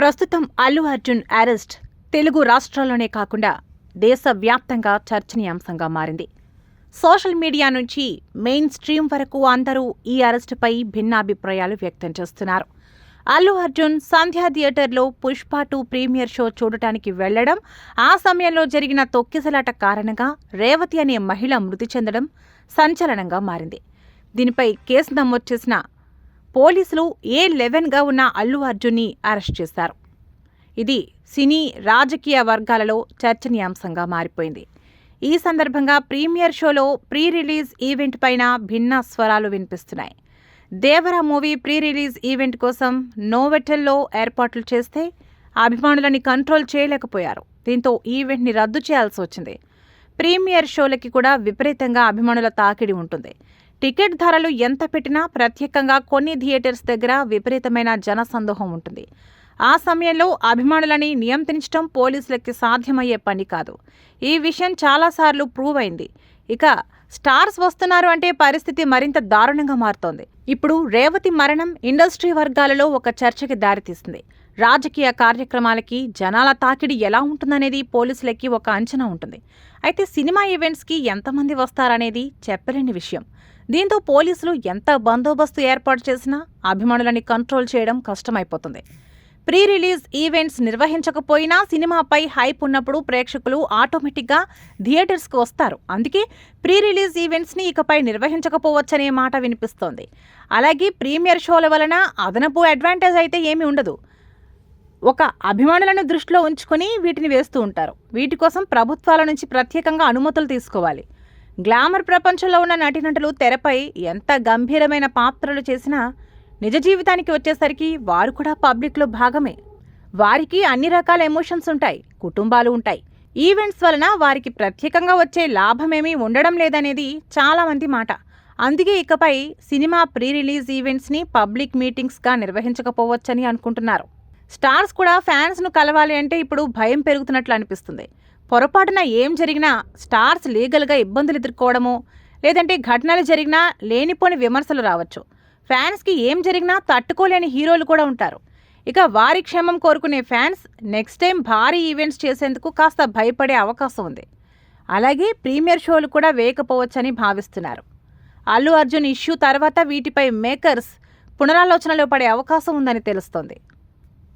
ప్రస్తుతం అల్లు అర్జున్ అరెస్ట్ తెలుగు రాష్ట్రాల్లోనే కాకుండా దేశవ్యాప్తంగా చర్చనీయాంశంగా మారింది. సోషల్ మీడియా నుంచి మెయిన్ స్ట్రీమ్ వరకు అందరూ ఈ అరెస్టుపై భిన్నాభిప్రాయాలు వ్యక్తం చేస్తున్నారు. అల్లు అర్జున్ సంధ్యా థియేటర్లో పుష్ప టూ ప్రీమియర్ షో చూడటానికి వెళ్ళడం ఆ సమయంలో జరిగిన తొక్కిసలాట కారణంగా రేవతి అనే మహిళ మృతి చెందడం సంచలనంగా మారింది. దీనిపై కేసు నమోదు చేసిన పోలీసులు ఏ లెవెన్గా ఉన్న అల్లు అర్జున్ని అరెస్ట్ చేశారు. ఇది సినీ రాజకీయ వర్గాలలో చర్చనీయాంశంగా మారిపోయింది. ఈ సందర్భంగా ప్రీమియర్ షోలో ప్రీ రిలీజ్ ఈవెంట్ పైన భిన్న స్వరాలు వినిపిస్తున్నాయి. Devara movie pre release event కోసం నోవెటెల్లో ఏర్పాట్లు చేస్తే అభిమానులని కంట్రోల్ చేయలేకపోయారు. దీంతో ఈవెంట్ని రద్దు చేయాల్సి వచ్చింది. ప్రీమియర్ షోలకి కూడా విపరీతంగా అభిమానుల తాకిడి ఉంటుంది. టికెట్ ధరలు ఎంత పెట్టినా ప్రత్యేకంగా కొన్ని థియేటర్స్ దగ్గర విపరీతమైన జనసందోహం ఉంటుంది. ఆ సమయంలో అభిమానులని నియంత్రించడం పోలీసులకి సాధ్యమయ్యే పని కాదు. ఈ విషయం చాలాసార్లు ప్రూవ్ అయింది. ఇక స్టార్స్ వస్తున్నారు అంటే పరిస్థితి మరింత దారుణంగా మారుతోంది. ఇప్పుడు రేవతి మరణం ఇండస్ట్రీ వర్గాలలో ఒక చర్చకి దారితీసింది. రాజకీయ కార్యక్రమాలకి జనాల తాకిడి ఎలా ఉంటుందనేది పోలీసులకి ఒక అంచనా ఉంటుంది. అయితే సినిమా ఈవెంట్స్కి ఎంతమంది వస్తారనేది చెప్పలేని విషయం. దీంతో పోలీసులు ఎంత బందోబస్తు ఏర్పాటు చేసినా అభిమానులని కంట్రోల్ చేయడం కష్టమైపోతుంది. ప్రీ రిలీజ్ ఈవెంట్స్ నిర్వహించకపోయినా సినిమాపై హైప్ ఉన్నప్పుడు ప్రేక్షకులు ఆటోమేటిక్గా థియేటర్స్కి వస్తారు. అందుకే ప్రీ రిలీజ్ ఈవెంట్స్ని ఇకపై నిర్వహించకపోవచ్చనే మాట వినిపిస్తోంది. అలాగే ప్రీమియర్ షోల వలన అదనపు అడ్వాంటేజ్ అయితే ఏమీ ఉండదు. ఒక అభిమానులను దృష్టిలో ఉంచుకొని వీటిని వేస్తూ ఉంటారు. వీటి కోసం ప్రభుత్వాల నుంచి ప్రత్యేకంగా అనుమతులు తీసుకోవాలి. గ్లామర్ ప్రపంచంలో ఉన్న నటీనటులు తెరపై ఎంత గంభీరమైన పాత్రలు చేసినా నిజ జీవితానికి వచ్చేసరికి వారు కూడా పబ్లిక్లో భాగమే. వారికి అన్ని రకాల ఎమోషన్స్ ఉంటాయి కుటుంబాలు ఉంటాయి. ఈవెంట్స్ వలన వారికి ప్రత్యేకంగా వచ్చే లాభమేమీ ఉండడం లేదనేది చాలామంది మాట. అందుకే ఇకపై సినిమా ప్రీ రిలీజ్ ఈవెంట్స్ని పబ్లిక్ మీటింగ్స్గా నిర్వహించకపోవచ్చని అనుకుంటున్నారు. స్టార్స్ కూడా ఫ్యాన్స్ను కలవాలి అంటే ఇప్పుడు భయం పెరుగుతున్నట్లు అనిపిస్తుంది. పొరపాటున ఏం జరిగినా స్టార్స్ లీగల్గా ఇబ్బందులు ఎదుర్కోవడమో లేదంటే ఘటనలు జరిగినా లేనిపోని విమర్శలు రావచ్చు. ఫ్యాన్స్కి ఏం జరిగినా తట్టుకోలేని హీరోలు కూడా ఉంటారు. ఇక వారి క్షేమం కోరుకునే ఫ్యాన్స్ నెక్స్ట్ టైం భారీ ఈవెంట్స్ చేసేందుకు కాస్త భయపడే అవకాశం ఉంది. అలాగే ప్రీమియర్ షోలు కూడా వేయకపోవచ్చని భావిస్తున్నారు. అల్లు అర్జున్ ఇష్యూ తర్వాత వీటిపై మేకర్స్ పునరాలోచనలో పడే అవకాశం ఉందని తెలుస్తోంది.